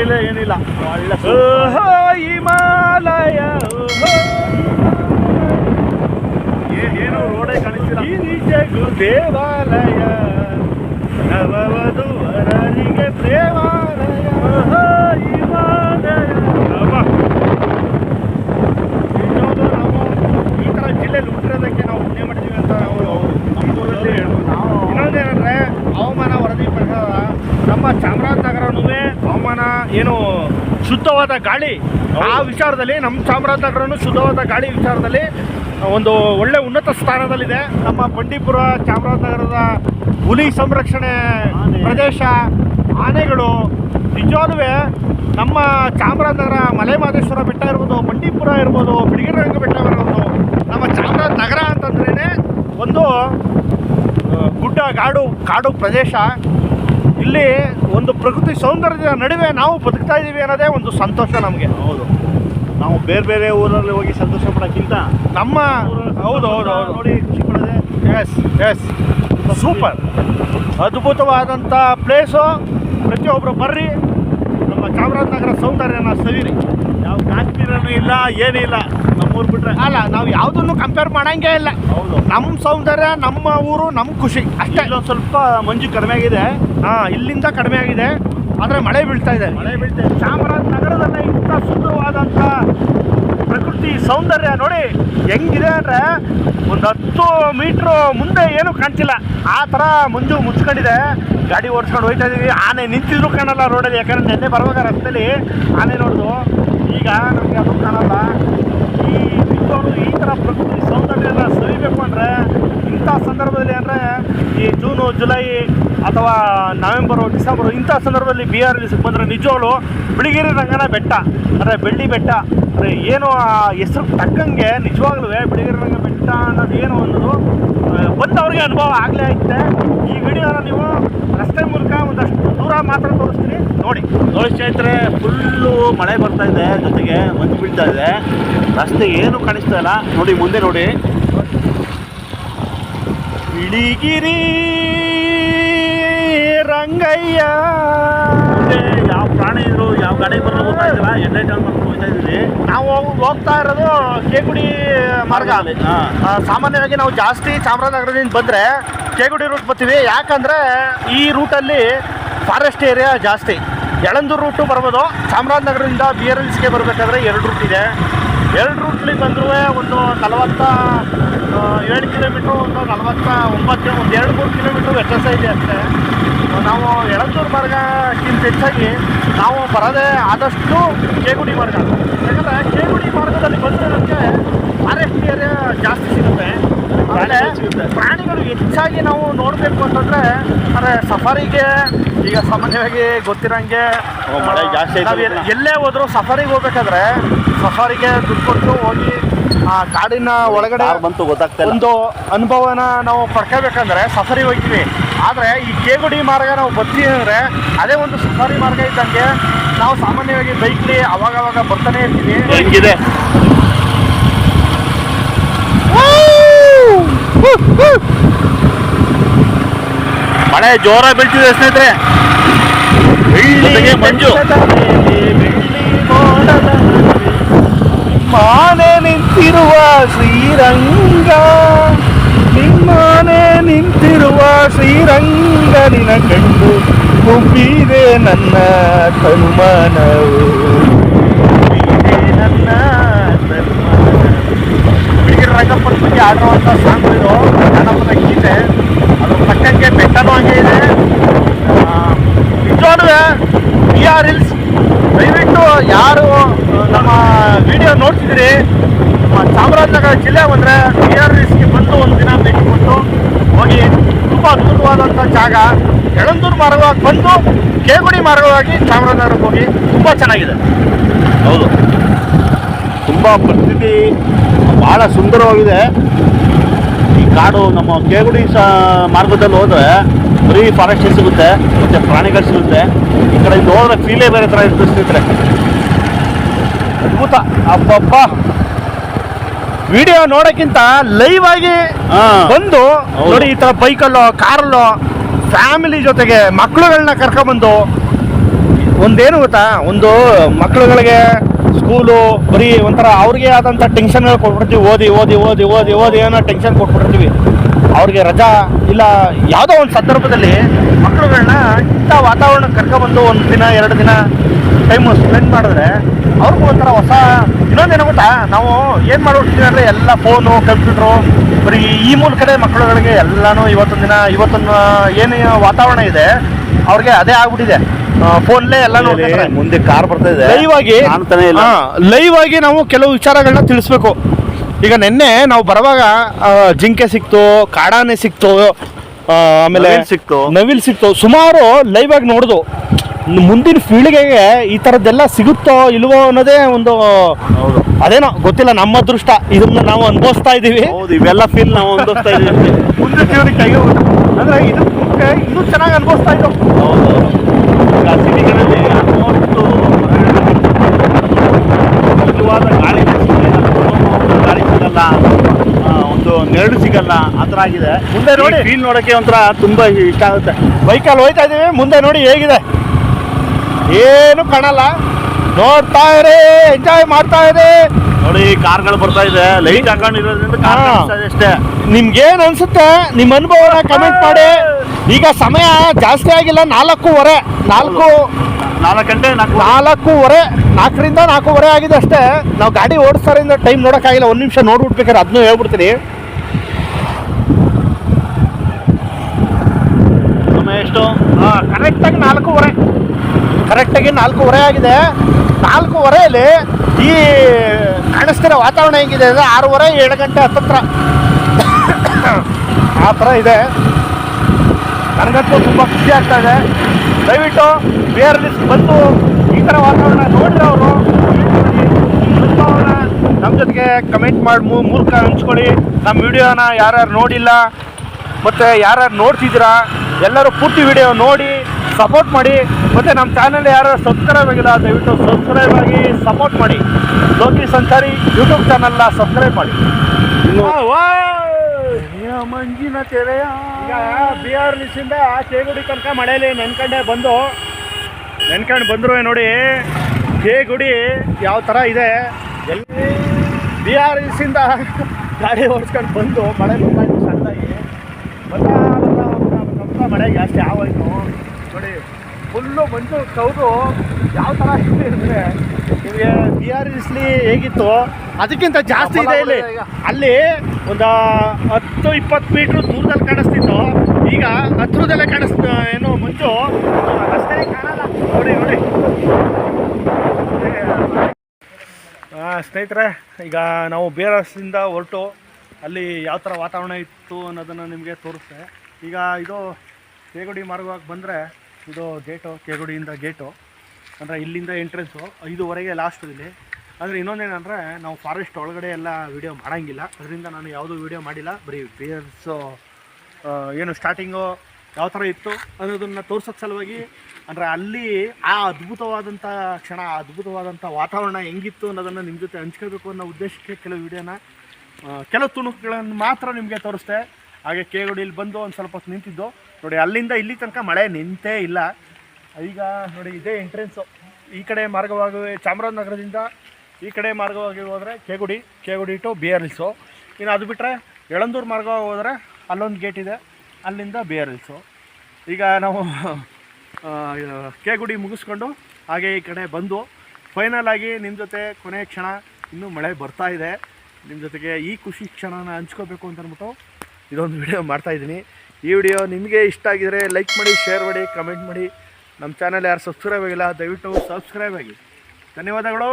ಏನಿಲ್ಲ ಏನಿಲ್ಲ. ಓಹೋ ಹಿಮಾಲಯ ಏನು ರೋಡೇ ಕಾಣಿಸ್ತಿಲ್ಲ. ನಿಜಕ್ಕೂ ದೇವಾಲಯ ನವವಧುವರರಿಗೆ ಪ್ರೇಮಾಲಯ ಓಹೋ ಹಿಮಾಲಯ. ನಾವು ಈ ಥರ ಜಿಲ್ಲೆಯಲ್ಲಿ ಹುಟ್ಟಿರೋದಕ್ಕೆ ನಾವು ಪುಣ್ಯ ಮಾಡ್ತೀವಿ ಅಂತ ನಾವು ಹೇಳ್ಬೋದು. ಇನ್ನೊಂದೇನಂದ್ರೆ ಹವಾಮಾನ ವರದಿ ಪ್ರಕಾರ ನಮ್ಮ ಹವಾಮಾನ ಏನು ಶುದ್ಧವಾದ ಗಾಳಿ ಆ ವಿಚಾರದಲ್ಲಿ ನಮ್ಮ ಚಾಮರಾಜನಗರನು ಶುದ್ಧವಾದ ಗಾಳಿ ವಿಚಾರದಲ್ಲಿ ಒಂದು ಒಳ್ಳೆ ಉನ್ನತ ಸ್ಥಾನದಲ್ಲಿದೆ. ನಮ್ಮ ಬಂಡೀಪುರ ಚಾಮರಾಜನಗರದ ಹುಲಿ ಸಂರಕ್ಷಣೆ ಪ್ರದೇಶ ಆನೆಗಳು ನಿಜವಾಗ್ಲೂ ನಮ್ಮ ಚಾಮರಾಜನಗರ ಮಲೆಮಹದೇಶ್ವರ ಬೆಟ್ಟ ಇರ್ಬೋದು ಬಂಡೀಪುರ ಇರ್ಬೋದು ಬಿಡಗಿರಂಗ ಬೆಟ್ಟ ಇರ್ಬೋದು ನಮ್ಮ ಚಾಮರಾಜನಗರ ಅಂತಂದ್ರೇ ಒಂದು ಗುಡ್ಡ ಗಾಡು ಕಾಡು ಪ್ರದೇಶ. ಇಲ್ಲಿ ಒಂದು ಪ್ರಕೃತಿ ಸೌಂದರ್ಯದ ನಡುವೆ ನಾವು ಬದುಕ್ತಾ ಇದ್ದೀವಿ ಅನ್ನೋದೇ ಒಂದು ಸಂತೋಷ ನಮಗೆ. ಹೌದು. ನಾವು ಬೇರೆ ಬೇರೆ ಊರಲ್ಲಿ ಹೋಗಿ ಸಂತೋಷ ಪಡೋಕ್ಕಿಂತ ನಮ್ಮ ಹೌದು ಹೌದು ಹೌದು. ನೋಡಿ ಖುಷಿ ಪಡೋದೆ ಎಸ್ ಎಸ್ ಸೂಪರ್ ಅದ್ಭುತವಾದಂಥ ಪ್ಲೇಸು ಪ್ರತಿಯೊಬ್ಬರು ಬರ್ರಿ. ಚಾಮರಾಜನಗರ ಸೌಂದರ್ಯನ ಸವಿರಿ. ಯಾವ ಕಾಶ್ಮೀರನೂ ಇಲ್ಲ ಏನಿಲ್ಲ ಇಲ್ಲ. ನಮ್ಮೂರು ಬಿಟ್ರೆ ಅಲ್ಲ ನಾವು ಯಾವುದನ್ನು ಕಂಪೇರ್ ಮಾಡಂಗೇ ಇಲ್ಲ. ಹೌದು. ನಮ್ಮ ಸೌಂದರ್ಯ ನಮ್ಮ ಊರು ನಮ್ಮ ಖುಷಿ ಅಷ್ಟೇ. ಇಲ್ಲೊಂದು ಸ್ವಲ್ಪ ಮಂಜು ಕಡಿಮೆ ಆಗಿದೆ. ಹಾಂ ಇಲ್ಲಿಂದ ಕಡಿಮೆ ಆಗಿದೆ. ಆದರೆ ಮಳೆ ಬೀಳ್ತಾ ಇದೆ. ಮಳೆ ಬೀಳ್ತಾ ಇದೆ. ಚಾಮರಾಜನಗರದಲ್ಲೇ ಇಂಥ ಸುಂದರವಾದಂಥ ಪ್ರಕೃತಿ ಸೌಂದರ್ಯ ನೋಡಿ ಹೆಂಗಿದೆ ಅಂದರೆ ಒಂದು ಹತ್ತು ಮೀಟ್ರು ಮುಂದೆ ಏನು ಕಾಣ್ತಿಲ್ಲ. ಆ ಥರ ಮಂಜು ಮುಚ್ಕೊಂಡಿದೆ. ಗಾಡಿ ಓಡಿಸ್ಕೊಂಡು ಹೋಯ್ತಾ ಇದೀವಿ ಆನೆ ನಿಂತಿದ್ರು ಕಾಣಲ್ಲ ರೋಡಲ್ಲಿ ಯಾಕಂದ್ರೆ ನೆನ್ನೆ ಬರುವಾಗ ರಸ್ತೆಯಲ್ಲಿ ಆನೆ ನೋಡ್ದು. ಈಗ ನಮಗೆ ಅದು ಕಾಣಲ್ಲ. ಈ ನಿಜವಾಗ್ಲೂ ಈ ಥರ ಪ್ರಕೃತಿ ಸೌಂದರ್ಯನ ಸವಿಬೇಕು ಅಂದರೆ ಇಂಥ ಸಂದರ್ಭದಲ್ಲಿ ಅಂದರೆ ಈ ಜೂನು, ಜುಲೈ ಅಥವಾ ನವೆಂಬರು, ಡಿಸೆಂಬರು ಇಂಥ ಸಂದರ್ಭದಲ್ಲಿ ಬಿ ಆರ್ ಬಂದರೆ ನಿಜವಾಗ್ಲು ಬಿಳಿಗಿರಿ ರಂಗನ ಬೆಟ್ಟ, ಅಂದರೆ ಬೆಳ್ಳಿ ಬೆಟ್ಟ, ಅಂದರೆ ಏನು ಆ ಹೆಸರು ತಕ್ಕಂಗೆ ನಿಜವಾಗ್ಲೂ ಬಿಳಿಗಿರಿ ರಂಗ ಬೆಟ್ಟ ಅನ್ನೋದು ಏನು ಅನ್ನೋದು ಬಂದವ್ರಿಗೆ ಅನುಭವ ಆಗಲೇ ಐತೆ. ಈ ವಿಡಿಯೋನ ನೀವು ರಸ್ತೆ ಮೂಲಕ ಒಂದಷ್ಟು ದೂರ ಮಾತ್ರ ತೋರಿಸ್ತೀನಿ. ನೋಡಿ. ನೋಡಿ ಸ್ನೇಹಿತರೆ, ಫುಲ್ಲು ಮಳೆ ಬರ್ತಾ ಇದೆ, ಜೊತೆಗೆ ಮಂಜು ಬೀಳ್ತಾ ಇದೆ. ರಸ್ತೆ ಏನು ಕಾಣಿಸ್ತಾ ಇಲ್ಲ. ನೋಡಿ, ಮುಂದೆ ನೋಡಿ. ಬಿಳಿಗಿರಿ ರಂಗಯ್ಯ. ಯಾವ ಪ್ರಾಣಿ ಇದ್ರು ಯಾವ ಗಾಡಿ ಬರೋದು ಇದ್ರ ಎಣ್ಣೆ ಟರ್ನ್ ಮಾಡ್ಕೊಂಡು ಹೋಗ್ತಾ ಇದ್ದೀವಿ ನಾವು ಹೋಗ್ತಾ ಇರೋದು ಕೇಗುಡಿ ಮಾರ್ಗ. ಅಲ್ಲಿ ಸಾಮಾನ್ಯವಾಗಿ ನಾವು ಜಾಸ್ತಿ ಚಾಮರಾಜನಗರದಿಂದ ಬಂದರೆ ಕೇಗುಡಿ ರೂಟ್ ಬರ್ತೀವಿ. ಯಾಕಂದರೆ ಈ ರೂಟಲ್ಲಿ ಫಾರೆಸ್ಟ್ ಏರಿಯಾ ಜಾಸ್ತಿ. ಯಳಂದೂರು ರೂಟು ಬರ್ಬೋದು. ಚಾಮರಾಜನಗರದಿಂದ ಬಿ ಆರ್ ಎಲ್ಸ್ಗೆ ಬರಬೇಕಾದ್ರೆ ಎರಡು ರೂಟ್ ಇದೆ. ಎರಡು ರೂಟ್ಲಿ ಬಂದರೂ ಒಂದು ನಲವತ್ತ ಏಳು ಕಿಲೋಮೀಟ್ರ್, ಒಂದು ನಲವತ್ತ ಒಂಬತ್ತು, ಒಂದು ಎರಡು ಮೂರು ಕಿಲೋಮೀಟ್ರ್ ವ್ಯತ್ಯಾಸ ಇದೆ ಅಷ್ಟೇ. ನಾವು ಎಳಚೂರು ಮಾರ್ಗಕ್ಕಿಂತ ಹೆಚ್ಚಾಗಿ ನಾವು ಬರೋದೇ ಆದಷ್ಟು ಕೇಗುಡಿ ಮಾರ್ಗ. ಯಾಕಂದರೆ ಕೇಗುಡಿ ಮಾರ್ಗದಲ್ಲಿ ಬಂದರೆ ನಮಗೆ ಫಾರೆಸ್ಟ್ ಏರಿಯಾ ಜಾಸ್ತಿ ಸಿಗುತ್ತೆ. ಪ್ರಾಣಿಗಳು ಪ್ರಾಣಿಗಳು ಹೆಚ್ಚಾಗಿ ನಾವು ನೋಡಬೇಕು ಅಂತಂದರೆ ಅಂದರೆ ಸಫಾರಿಗೆ ಈಗ ಸಾಮಾನ್ಯವಾಗಿ ಗೊತ್ತಿರೋಂಗೆ ಮಳೆ ಜಾಸ್ತಿ. ಎಲ್ಲೇ ಹೋದರೂ ಸಫಾರಿಗೆ ಹೋಗ್ಬೇಕಾದ್ರೆ ಸಫಾರಿಗೆ ದುಡ್ಡು ಕೊಟ್ಟು ಹೋಗಿ ಆ ಕಾಡಿನ ಒಳಗಡೆ ಬಂತು ಗೊತ್ತಾಗ್ತದೆ ಒಂದು ಅನುಭವನ ನಾವು ಪಡ್ಕೋಬೇಕಂದ್ರೆ ಸಫಾರಿ ಹೋಗ್ತೀವಿ ಆದರೆ ಈ ಕೇಗುಡಿ ಮಾರ್ಗ ನಾವು ಬರ್ತೀವಿ ಅಂದರೆ ಅದೇ ಒಂದು ಸಫಾರಿ ಮಾರ್ಗ ಇದ್ದಂಗೆ ನಾವು ಸಾಮಾನ್ಯವಾಗಿ ಬೈಕ್ಲಿ ಅವಾಗವಾಗ ಅವಾಗ ಬರ್ತಾನೆ ಇರ್ತೀವಿ ಹೆಂಗಿದೆ ಮಳೆ ಜೋರ ಬೀಳ್ತಿದೆ ಸ್ನೇಹಿತರೆ ಮಂಜು. ಮಾನೆ ನಿಂತಿರುವ ಶ್ರೀರಂಗ, ನಿಮ್ಮನೆ ನಿಂತಿರುವ ಶ್ರೀರಂಗ ನಿನ ಕಂಡು ಮುಬ್ಬಿದೆ ನನ್ನ ತನುಮಾನವು ಮುಬ್ಬಿದೆ ನನ್ನ ತನುಮಾನವು ಬಿಳಿಗಿರಿ ರಂಗಪ್ಪನ ಬಗ್ಗೆ ಆಡುವಂಥ ಸಾಂಗ್ ಇದು ಜನಪದ ಗೀತೆ ಅದು ಪಕ್ಕಕ್ಕೆ ಬೆಟ್ಟನೂ ಹಂಗೆ ಇದೆ ನಿಜವಾಗ್ಲೂ ಬಿ ಆರ್ ಹಿಲ್ಸ್ ದಯವಿಟ್ಟು ಯಾರು ಆ, ನಮ್ಮ ವಿಡಿಯೋ ನೋಡ್ತಿದ್ದೀರಿ ನಮ್ಮ ಚಾಮರಾಜನಗರ ಜಿಲ್ಲೆ ಬಂದರೆ ಬಿ ಆರ್ ಹಿಲ್ಸ್ಗೆ ಬಂದು ಒಂದು ದಿನ ಭೇಟಿ ಕೊಟ್ಟು ಹೋಗಿ. ತುಂಬ ಅದ್ಭುತವಾದಂಥ ಜಾಗ. ಯಳಂದೂರು ಮಾರ್ಗವಾಗಿ ಬಂದು ಕೇಗುಡಿ ಮಾರ್ಗವಾಗಿ ಚಾಮರಾಜನಗರಕ್ಕೆ ಹೋಗಿ ತುಂಬ ಚೆನ್ನಾಗಿದೆ. ಹೌದು. ತುಂಬ ಪರಿಸ್ಥಿತಿ ಬಹಳ ಸುಂದರವಾಗಿದೆ. ಈ ಕಾಡು ನಮ್ಮ ಕೇಗುಡಿ ಮಾರ್ಗದಲ್ಲಿ ಹೋದ್ರೆ ಬರೀ ಫಾರೆಸ್ಟ್ ಸಿಗುತ್ತೆ, ಮತ್ತೆ ಪ್ರಾಣಿಗಳು ಸಿಗುತ್ತೆ. ಈ ಕಡೆ ನೋಡಿದ್ರೆ ಫೀಲೇ ಬೇರೆ ಥರ ಸ್ನೇಹಿತರೆ ಅದ್ಭುತ. ಅಬ್ಬಬ್ಬ. ವಿಡಿಯೋ ನೋಡೋಕ್ಕಿಂತ ಲೈವ್ ಆಗಿ. ಬಂದು ನೋಡಿ ಈ ಥರ ಬೈಕಲ್ಲೋ ಕಾರಲ್ಲೋ ಫ್ಯಾಮಿಲಿ ಜೊತೆಗೆ ಮಕ್ಕಳುಗಳನ್ನ ಕರ್ಕೊಂಬಂದು ಒಂದೇನು ಗೊತ್ತಾ? ಒಂದು ಮಕ್ಕಳುಗಳಿಗೆ ಸ್ಕೂಲು ಬರೀ ಒಂಥರ ಅವ್ರಿಗೆ ಆದಂಥ ಟೆನ್ಷನ್ಗಳು ಕೊಟ್ಬಿಡ್ತೀವಿ. ಓದಿ ಓದಿ ಓದಿ ಓದಿ ಓದಿ ಏನೋ ಟೆನ್ಷನ್ ಕೊಟ್ಬಿಡ್ತೀವಿ. ಅವ್ರಿಗೆ ರಜಾ ಇಲ್ಲ ಯಾವುದೋ ಒಂದು ಸಂದರ್ಭದಲ್ಲಿ ಮಕ್ಕಳುಗಳನ್ನ ಇಂಥ ವಾತಾವರಣ ಕರ್ಕೊಬಂದು ಒಂದು ದಿನ ಎರಡು ದಿನ ಟೈಮ್ ಸ್ಪೆಂಡ್ ಮಾಡಿದ್ರೆ ಅವ್ರಿಗೂ ಒಂಥರ ಹೊಸ ಇನ್ನೊಂದೇನು ಗೊತ್ತಾ? ನಾವು ಏನು ಮಾಡ್ಬಿಡ್ತೀವಿ ಅಂದರೆ ಎಲ್ಲ ಫೋನು ಕಂಪ್ಯೂಟ್ರು ಬರೀ ಈ ಮೂಲಕನೇ ಮಕ್ಕಳುಗಳಿಗೆ ಎಲ್ಲನೂ ಇವತ್ತೊಂದು ದಿನ ಇವತ್ತೊಂದು ಏನು ವಾತಾವರಣ ಇದೆ ಅವ್ರಿಗೆ ಅದೇ ಆಗ್ಬಿಟ್ಟಿದೆ. ಫೋನ್ಲೇ ಎಲ್ಲ ಮುಂದೆ ಕಾರ್ ಬರ್ತಾ ಇದೆ ಲೈವ್ ಆಗಿ ಲೈವ್ ಆಗಿ ನಾವು ಕೆಲವು ವಿಚಾರಗಳನ್ನ ತಿಳಿಸ್ಬೇಕು. ಈಗ ನಿನ್ನೆ ನಾವು ಬರುವಾಗ ಜಿಂಕೆ ಸಿಕ್ತು ಕಾಡಾನೆ ಸಿಕ್ತು ಆಮೇಲೆ ಸಿಕ್ತು. ನವಿಲ್ ಸಿಕ್ತು. ಸುಮಾರು ಲೈವ್ ಆಗಿ ನೋಡ್ದು. ಮುಂದಿನ ಪೀಳಿಗೆಗೆ ಈ ಥರದ್ದೆಲ್ಲ ಸಿಗುತ್ತೋ ಇಲ್ವೋ ಅನ್ನೋದೇ ಒಂದು ಅದೇನೋ ಗೊತ್ತಿಲ್ಲ ನಮ್ಮ ಅದೃಷ್ಟ ಇದನ್ನ ನಾವು ಅನುಭವಿಸ್ತಾ ಇದೀವಿ ಹೌದು ಇವೆಲ್ಲ ಫೀಲ್ ನಾವು ಅನುಭವಿಸ್ತಾ ಇದೀವಿ ಮುಂದೆ ಜೀವನಕ್ಕೆ ಅಂದ್ರೆ ಇದು ಇನ್ನೂ ಚೆನ್ನಾಗಿ ಅನುಭವಿಸ್ತಾ ಇದ್ದೋ ಹೌದು ಸಿಟಿಗಳಲ್ಲಿ ಆಲ್ಮೋಸ್ಟ್ ಗಾಳಿ ಗಾಳಿ ಸಿಗಲ್ಲ ನೆರಳು ಸಿಗಲ್ಲ ಆ ಥರ ಆಗಿದೆ. ಮುಂದೆ ನೋಡಿ. ಫೀಲ್ ನೋಡೋಕ್ಕೆ ಒಂಥರ ತುಂಬ ಇಷ್ಟ ಆಗುತ್ತೆ. ಬೈಕಲ್ಲಿ ಹೋಯ್ತಾ ಇದೀವಿ ಮುಂದೆ ನೋಡಿ ಹೇಗಿದೆ. ಏನು ಕಾಣಲ್ಲ. ನೋಡ್ತಾ ಇರಿ ಎಂಜಾಯ್ ಮಾಡ್ತಾ ಇರಿ. ನೋಡಿ ಕಾರ್ಗಳು ಬರ್ತಾ ಇದೆ. ಲೈಟ್ ಹಾಕೊಂಡಿರೋದ್ರಿಂದ ಕಾರ್ ಅಷ್ಟೇ. ನಿಮ್ಗೇನು ಅನ್ಸುತ್ತೆ? ನಿಮ್ಮ ಅನುಭವನ ಕಮೆಂಟ್ ಮಾಡಿ. ಈಗ ಸಮಯ ಜಾಸ್ತಿ ಆಗಿಲ್ಲ ನಾಲ್ಕೂವರೆ. ನಾಲ್ಕು ನಾಲ್ಕು ಗಂಟೆ ನಾಲ್ಕು ನಾಲ್ಕೂವರೆ ನಾಲ್ಕರಿಂದ ನಾಲ್ಕೂವರೆ ಆಗಿದೆ ಅಷ್ಟೇ. ನಾವು ಗಾಡಿ ಓಡಿಸ್ತಾರಿಂದ ಟೈಮ್ ನೋಡೋಕ್ಕಾಗಿಲ್ಲ. ಒಂದು ನಿಮಿಷ ನೋಡ್ಬಿಡ್ಬೇಕಾದ್ರೆ ಅದನ್ನೂ ಹೇಳ್ಬಿಡ್ತೀನಿ. ಎಷ್ಟು ಕರೆಕ್ಟಾಗಿ ನಾಲ್ಕೂವರೆ. ಕರೆಕ್ಟಾಗಿ ನಾಲ್ಕೂವರೆ ಆಗಿದೆ. ನಾಲ್ಕೂವರೆಯಲ್ಲಿ ಈ ಕಾಣಿಸ್ತಿರೋ ವಾತಾವರಣ ಹೆಂಗಿದೆ ಅಂದರೆ ಆರೂವರೆ, ಏಳು ಗಂಟೆ ಹತ್ತತ್ರ. ಆ ಥರ ಇದೆ. ನನಗಂತೂ ತುಂಬ ಖುಷಿ ಆಗ್ತಾ ಇದೆ. ದಯವಿಟ್ಟು ಬೇರೆ ಬಂದು ಈ ಥರ ವಾತಾವರಣ ನೋಡಿದ್ರೆ ಅವರು ನಮ್ಮ ಜೊತೆಗೆ ಕಮೆಂಟ್ ಮಾಡಿ ಮೂಲಕ ಹಂಚ್ಕೊಳ್ಳಿ. ನಮ್ಮ ವಿಡಿಯೋನ ಯಾರ್ಯಾರು ನೋಡಿಲ್ಲ, ಮತ್ತು ಯಾರ್ಯಾರು ನೋಡ್ತಿದ್ದೀರಾ ಎಲ್ಲರೂ ಪೂರ್ತಿ ವಿಡಿಯೋ ನೋಡಿ ಸಪೋರ್ಟ್ ಮಾಡಿ ಮತ್ತು ನಮ್ಮ ಚಾನಲ್ ಯಾರು ಸಬ್ಸ್ಕ್ರೈಬ್ ಆಗಿಲ್ಲ ದಯವಿಟ್ಟು ಸಬ್ಸ್ಕ್ರೈಬ್ ಆಗಿ ಸಪೋರ್ಟ್ ಮಾಡಿ. ಲೋಕಿ ಸಂಚಾರಿ ಯೂಟ್ಯೂಬ್ ಚಾನಲ್ನ ಸಬ್ಸ್ಕ್ರೈಬ್ ಮಾಡಿ. ಮಂಜಿನ ತೆರೆಯ. ಬಿ ಆರ್ ಲಿಸಿಂದ ಕೇಗುಡಿ ತನಕ ಮಳೆಯಲ್ಲಿ ನೆನ್ಕಂಡೆ ಬಂದು ನೆನ್ಕಂಡು ಬಂದರು ನೋಡಿ ಕೇಗುಡಿ ಯಾವ ಥರ ಇದೆ. ಎಲ್ಲಿ ಬಿ ಆರ್ ಲಿಸಿಂದ ಗಾಡಿ ಓಡಿಸ್ಕೊಂಡು ಬಂದು ಮಳೆ ಬರ್ತಾಯಿತ್ತು ಸಣ್ಣದಾಗಿ. ಬರ್ತಾ ಬರ್ತಾ ಮಳೆ ಜಾಸ್ತಿ ಆವಾಯಿತು ನೋಡಿ ಫುಲ್ಲು ಮಂಜು ಕೌದು ಯಾವ ಥರ ಇದೆ ಅಂದರೆ ನಿಮಗೆ ಬಿ ಆರ್ ಇಸ್ಲಿ ಹೇಗಿತ್ತು? ಅದಕ್ಕಿಂತ ಜಾಸ್ತಿ ಇದೆ ಇಲ್ಲಿ. ಅಲ್ಲಿ ಒಂದು ಹತ್ತು ಇಪ್ಪತ್ತು ಮೀಟ್ರ್ ದೂರದಲ್ಲಿ ಕಾಣಿಸ್ತಿತ್ತು. ಈಗ ಹತ್ರದಲ್ಲೇ ಕಾಣಿಸ್ ಏನು ಮಂಜು? ರಸ್ತೆ ಕಾಣಲ್ಲ. ನೋಡಿ ನೋಡಿ. ಸ್ನೇಹಿತರೆ ಈಗ ನಾವು ಬೇರಸಿಂದ ಹೊರಟು ಅಲ್ಲಿ ಯಾವ ಥರ ವಾತಾವರಣ ಇತ್ತು ಅನ್ನೋದನ್ನು ನಿಮಗೆ ತೋರಿಸ್ತೆ. ಈಗ ಇದು ಕೇಗುಡಿ ಮಾರ್ಗವಾಗಿ ಬಂದರೆ ಇದು ಗೇಟು, ಕೇಗುಡಿಯಿಂದ ಗೇಟು. ಅಂದರೆ ಇಲ್ಲಿಂದ ಎಂಟ್ರೆನ್ಸು ಐದುವರೆಗೆ ಲಾಸ್ಟ್ ಇಲ್ಲಿ ಆದರೆ ಇನ್ನೊಂದೇನಂದರೆ ನಾವು ಫಾರೆಸ್ಟ್ ಒಳಗಡೆ ಎಲ್ಲ ವೀಡಿಯೋ ಮಾಡೋಂಗಿಲ್ಲ. ಅದರಿಂದ ನಾನು ಯಾವುದೂ ವೀಡಿಯೋ ಮಾಡಿಲ್ಲ. ಬರೀ ಬಿಯರ್ಸು ಏನು ಸ್ಟಾರ್ಟಿಂಗು ಯಾವ ಥರ ಇತ್ತು ಅನ್ನೋದನ್ನು ತೋರ್ಸೋಕ್ಕೆ ಸಲುವಾಗಿ, ಅಂದರೆ ಅಲ್ಲಿ ಆ ಅದ್ಭುತವಾದಂಥ ಕ್ಷಣ, ಆ ಅದ್ಭುತವಾದಂಥ ವಾತಾವರಣ ಹೆಂಗಿತ್ತು ಅನ್ನೋದನ್ನು ನಿಮ್ಮ ಜೊತೆ ಹಂಚ್ಕೋಬೇಕು ಅನ್ನೋ ಉದ್ದೇಶಕ್ಕೆ ಕೆಲವು ವೀಡಿಯೋನ ಕೆಲವು ತುಣುಕುಗಳನ್ನು ಮಾತ್ರ ನಿಮಗೆ ತೋರಿಸ್ದೆ. ಹಾಗೆ ಇಲ್ಲಿ ಬಂದು ಒಂದು ಸ್ವಲ್ಪ ಹೊತ್ತು ನಿಂತಿದ್ದು. ನೋಡಿ, ಅಲ್ಲಿಂದ ಇಲ್ಲಿ ತನಕ ಮಳೆ ನಿಂತೇ ಇಲ್ಲ. ಈಗ ನೋಡಿ, ಇದೇ ಎಂಟ್ರೆನ್ಸು ಈ ಕಡೆ ಮಾರ್ಗವಾಗಿ ಚಾಮರಾಜನಗರದಿಂದ ಈ ಕಡೆ ಮಾರ್ಗವಾಗಿ ಹೋದರೆ Kegudi Kegudi to B R hills ಇನ್ನು ಅದು ಬಿಟ್ಟರೆ ಯಳಂದೂರು ಮಾರ್ಗವಾಗಿ ಹೋದರೆ ಅಲ್ಲೊಂದು ಗೇಟ್ ಇದೆ. ಅಲ್ಲಿಂದ ಬಿ ಆರ್ ಈಗ ನಾವು ಕೇಗುಡಿ ಮುಗಿಸ್ಕೊಂಡು ಹಾಗೆ ಈ ಕಡೆ ಬಂದು ಫೈನಲ್ ಆಗಿ ನಿಮ್ಮ ಜೊತೆ ಕೊನೆಯ ಕ್ಷಣ ಇನ್ನೂ ಮಳೆ ಬರ್ತಾ ಇದೆ. ನಿಮ್ಮ ಜೊತೆಗೆ ಈ ಖುಷಿ ಕ್ಷಣನ ಹಂಚ್ಕೋಬೇಕು ಅಂತ ಅಂದ್ಬಿಟ್ಟು ಇದೊಂದು ವಿಡಿಯೋ ಮಾಡ್ತಾ ಇದ್ದೀನಿ. ಈ ವಿಡಿಯೋ ನಿಮಗೆ ಇಷ್ಟ ಆಗಿದರೆ ಲೈಕ್ ಮಾಡಿ ಶೇರ್ ಮಾಡಿ ಕಮೆಂಟ್ ಮಾಡಿ. ನಮ್ಮ ಚಾನಲ್ ಯಾರು ಸಬ್ಸ್ಕ್ರೈಬ್ ಆಗಿಲ್ಲ, ದಯವಿಟ್ಟು ಸಬ್ಸ್ಕ್ರೈಬ್ ಆಗಿ. ಧನ್ಯವಾದಗಳು.